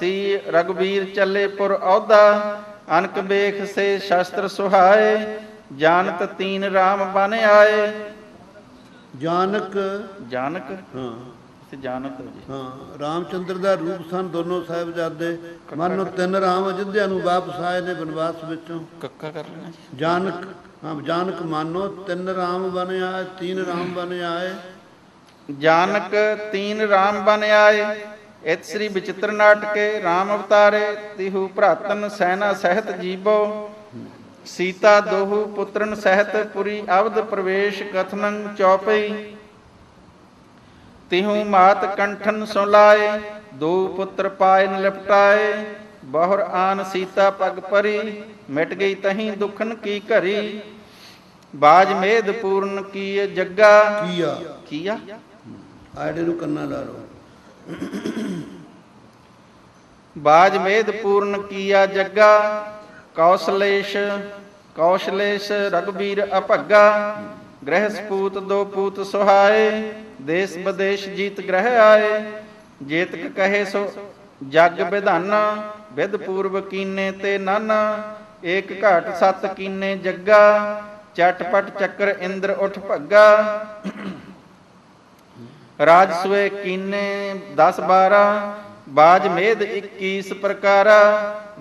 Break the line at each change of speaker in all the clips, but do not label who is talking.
ਸੀ ਰਗਵੀਰ ਚੱਲੇ ਪੁਰ ਔਦਾ ਅਨਕ ਬੇਖ ਸੇ ਸ਼ਸਤਰ ਸੁਹਾਏ ਜਾਨਤ ਤੀਨ RAM ਬਨ ਆਏ।
ਜਾਨਕ
ਜਾਨਕ?
ਹਾਂ।
ਤੇ ਜਾਨਤ ਜੀ।
ਹਾਂ ਰਾਮਚੰਦਰ ਦਾ ਰੂਪ ਸਨ ਦੋਨੋਂ ਸਾਹਿਬਜ਼ਾਦੇ। ਮਨੋ ਤਿੰਨ ਰਾਮ ਅਯੁੱਧਿਆ ਨੂੰ ਵਾਪਸ ਆਏ ਨੇ ਬਨਵਾਸ ਵਿੱਚੋਂ।
ਕੱਕਾ ਕਰ ਲੈਣਾ ਜੀ।
ਜਾਨਕ ਹਾਂ ਜਾਨਕ ਮਾਨੋ ਤਿੰਨ ਰਾਮ ਬਨ ਆਏ ਤੀਨ ਰਾਮ ਬਨ ਆਏ।
ਜਾਨਕ ਤੀਨ RAM ਬਨ ਆਏ। ਇਤ ਸ੍ਰੀ ਵਿਚਿਤ੍ਰ ਨਾਟਕੇ RAM ਅਵਤਾਰੇ ਤਿਹੂ ਭਰਾਤਨ ਸੈਨਾ ਸਹਿਤ ਜੀਵੋ ਸੀਤਾ ਦੋਹੂ ਪੁੱਤਰਨ ਸਹਿਤ ਪੁਰੀ ਅਵਧ ਪ੍ਰਵੇਸ਼ ਕਥਨੰ ਚੌਪਈ ਤਿਹੂ ਮਾਤ ਕੰਠਨ ਸੋ ਲਾਏ ਦੋ ਪੁੱਤਰ ਪਾਏ ਨ ਲਿਪਟਾਏ ਬਹੁਰ ਆਨ ਸੀਤਾ ਪਗ ਪਰੀ ਮਿਟ ਗਈ ਤਹੀਂ ਦੁਖਨ ਕੀ ਘਰੀ ਬਾਜ ਮੇਦ ਪੂਰਨ ਕੀ ਜੱਗਾ।
ਕੀਆ।
ਕੀਆ?
ਆੜੇ ਨੂੰ ਕੰਨਾ ਲਾ ਲਓ।
ਬਾਜ ਮੇਦ ਪੂਰਨ ਕੀਆ ਜੱਗਾ, ਕੌਸ਼ਲੇਸ਼ ਕੌਸ਼ਲੇਸ਼ ਰਗਵੀਰ ਅਭੱਗਾ ਗ੍ਰਹਿ ਸਪੂਤ ਦੋ ਪੂਤ ਸੁਹਾਏ, ਦੇਸ ਵਿਦੇਸ਼ ਜੀਤ ਗ੍ਰਹਿ ਆਏ, ਜੇਤਕ ਕਹੇ ਸੋ ਜਗ ਵਿਧਾਨਾ ਵਿਦ ਪੂਰਵ ਕੀਨੇ ਤੇ ਨਾਨਾ, ਏਕ ਘਾਟ ਸਤ ਕੀਨੇ ਜੱਗਾ, ਚਟਪਟ ਚੱਕਰ ਇੰਦਰ ਉਠ ਭੱਗਾ। ਰਾਜਸੂਏ ਕੀਨੇ 10 12 ਬਾਜ ਮੇਦ 21 ਪ੍ਰਕਾਰਾ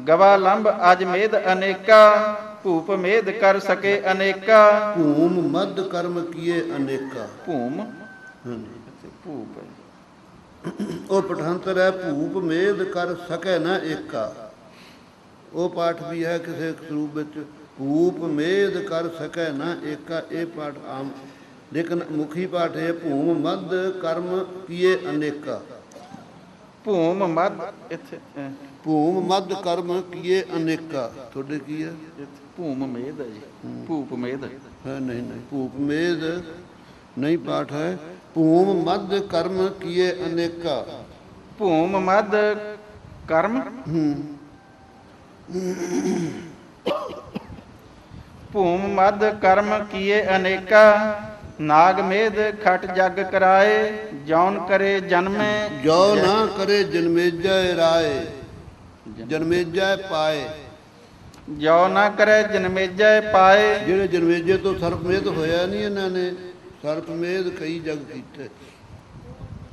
ਗਵਾ ਲੰਬ ਅਜ ਮੇਦ ਅਨੇਕਾ ਭੂਪ ਮੇਦ ਕਰ ਸਕੇ ਅਨੇਕਾ।
ਭੂਮ ਮਦ ਕਰਮ ਕੀਏ ਅਨੇਕਾ।
ਭੂਮ?
ਹਾਂਜੀ।
ਭੂਪ।
ਉਹ ਪਠਾਂਤਰ ਹੈ ਭੂਪ ਮੇਦ ਕਰ ਸਕੈ ਨਾ ਏਕਾ। ਉਹ ਪਾਠ ਵੀ ਹੈ ਕਿਸੇ ਸਰੂਪ ਵਿੱਚ ਭੂਪ ਮੇਦ ਕਰ ਸਕੈ ਨਾ ਏਕਾ। ਇਹ ਪਾਠ ਆਮ ਲੇਕਿਨ ਮੁਖੀ ਪਾਠ ਹੈ ਭੂਮ ਮਦ ਕਰਮ ਕੀਏ ਅਨੇਕਾ।
ਭੂਮ ਮਦ ਇੱਥੇ
ਭੂਮ ਮਦ ਕਰਮ ਕੀਏ ਅਨੇਕਾ। ਤੁਹਾਡੇ ਕੀ ਹੈ?
ਭੂਮ ਮੇਦ ਹੈ ਜੀ ਭੂਪ ਮੇਦ
ਹੈ ਨਹੀਂ ਨਹੀਂ। ਭੂਪ ਮੇਦ ਨਹੀਂ ਪਾਠ ਹੈ। ਭੂਮ ਮਦ ਕਰਮ ਕੀਏ ਅਨੇਕਾ।
ਭੂਮ ਮਦ ਕਰਮ? ਭੂਮ ਮਦ ਕਰਮ ਕੀਏ ਅਨੇਕਾ। ਨਾਗ ਮੇਦ ਖਟ ਜਗ ਕਰਾਏ ਜੌਨ ਕਰੇ ਜਨਮੇ
ਜੋ ਨਾ ਕਰੇ ਜਨਮੇਜੈ ਰਾਏ ਜਨਮੇਜੈ ਪਾਏ।
ਜੋ ਨਾ ਕਰੇ ਜਨਮੇਜੈ ਪਾਏ।
ਜਿਹੜੇ ਜਨਮੇਜੈ ਤੋਂ ਸਰਪਮੇਦ ਹੋਇਆ ਨਹੀਂ ਇਹਨਾਂ ਨੇ ਸਰਪਮੇਦ ਕਈ ਜਗ ਕੀਤੇ।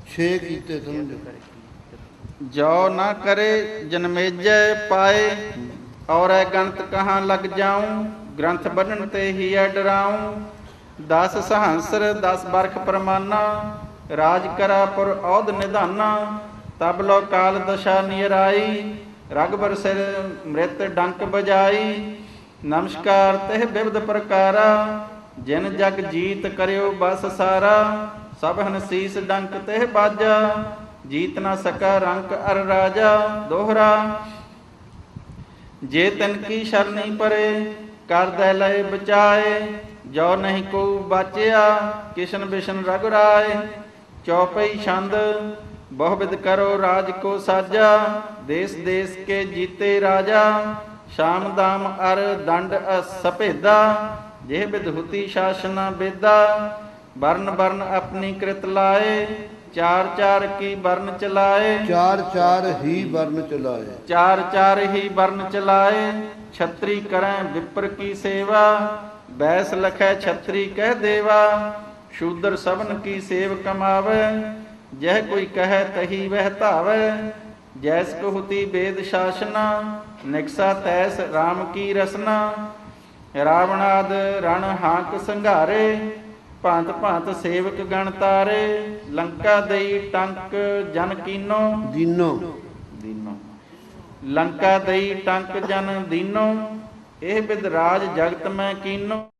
ਛੇ ਕੀਤੇ ਸਮਝੋ।
ਜੋ ਨਾ ਕਰੇ ਜਨਮੇਜੈ ਪਾਏ ਔਰੈ ਗੰਤ ਕਹਾਂ ਲਗ ਜਾਉ ਗ੍ਰੰਥ ਬੰਨਣ ਤੇ ਹੀ ਐ ਡਰਾਉ। ਦਸ ਸਹੰਸਰ, ਦਸ ਬਰਖ ਪਰਮਾਨਾ, ਰਾਜ ਕਰਾ ਪੁਰ ਔਦ ਨਿਧਾਨਾ, ਤਬ ਲੋ ਕਾਲ ਦਸ਼ਾ ਨਿਰਾਈ ਰਗਬਰ ਸਿਰ ਮ੍ਰਿਤ ਡੰਕ ਬਜਾਈ, ਨਮਸਕਾਰ ਤਹਿ ਬਿਬਦ ਪ੍ਰਕਾਰਾ, ਜਿਨ ਜਗ ਜੀਤ ਕਰਿਓ ਬਸ ਸਾਰਾ, ਸਭਨ ਸੀਸ ਡੰਕ ਤਹਿ ਬਾਜਾ, ਜੀਤ ਨਾ ਸਕਾ ਰੰਕ ਅਰ ਰਾਜਾ, ਦੋਹਰਾ। ਜੇ ਤਨ ਕੀ ਸ਼ਰਨੀ ਪਰੇ ਕਰਦੈ ਲਏ ਬਚਾਏ ਜੋ ਨਹੀਂ ਕੋ ਬਾਚਿਆ ਕਿਸ਼ਨ ਬਿਸ਼ਨ ਰਗੁਰਾਏ ਚੌਪਈ ਛੰਦ ਬਹੁ ਕਰੋ ਰਾਜ ਕੋ ਸਾਜਾ। ਦੇਸ ਦੇਸ ਕੇ ਜੀਤੇ ਰਾਜਾ। ਸ਼ਾਮ ਦਾਮ ਅਰ ਦੰਡ ਸਭੇਦਾ ਜਿਹ ਵਿਦਹੁਤੀ ਸ਼ਾਸਨਾ ਬੇਦਾ। ਵਰਨ ਵਰਨ ਆਪਣੀ ਕ੍ਰਿਤ ਲਾਏ। ਚਾਰ ਚਾਰ ਕੀ ਵਰਨ ਚਲਾਏ।
ਚਾਰ ਚਾਰ ਹੀ ਵਰਨ ਚਲਾਏ।
ਚਾਰ ਚਾਰ ਹੀ ਵਰਨ ਚਲਾਏ। ਛਤਰੀ ਕਰੈ ਵਿਪਰ ਕੀ ਸੇਵਾ। ਬੈਸ ਲਖੈ ਛਤਰੀ ਕਹਿ ਦੇਵਾ ਸ਼ੂਦਰ ਸਭਨ ਕੀ ਸੇਵ ਕਮਾਵੇ ਜਹ ਕੋਈ ਕਹੈ ਤਹੀ ਵਹਿ ਧਾਵੈ ਜੈਸ ਕਹੁਤੀ ਵੇਦ ਸ਼ਾਸਨਾ ਨਿਕਸਾ ਤੈਸ RAM ਕੀ ਰਸਨਾ। ਰਾਵਣਾਦ ਰਣ ਹਾਂਕ ਸੰਘਾਰੇ ਭਾਂਤ ਭਾਂਤ ਸੇਵਕ ਗਣ ਤਾਰੇ ਲੰਕਾ ਦੇਈ ਟੰਕ ਜਨ ਕੀਨੋ।
ਦੀਨੋ।
ਦੀਨੋ। ਲੰਕਾ ਦਈ ਟੰਕ ਜਨ ਦੀਨੋ ਇਹ ਬਿਦ ਰਾਜ ਜਗਤ ਮੈਂ ਕੀਨੋ।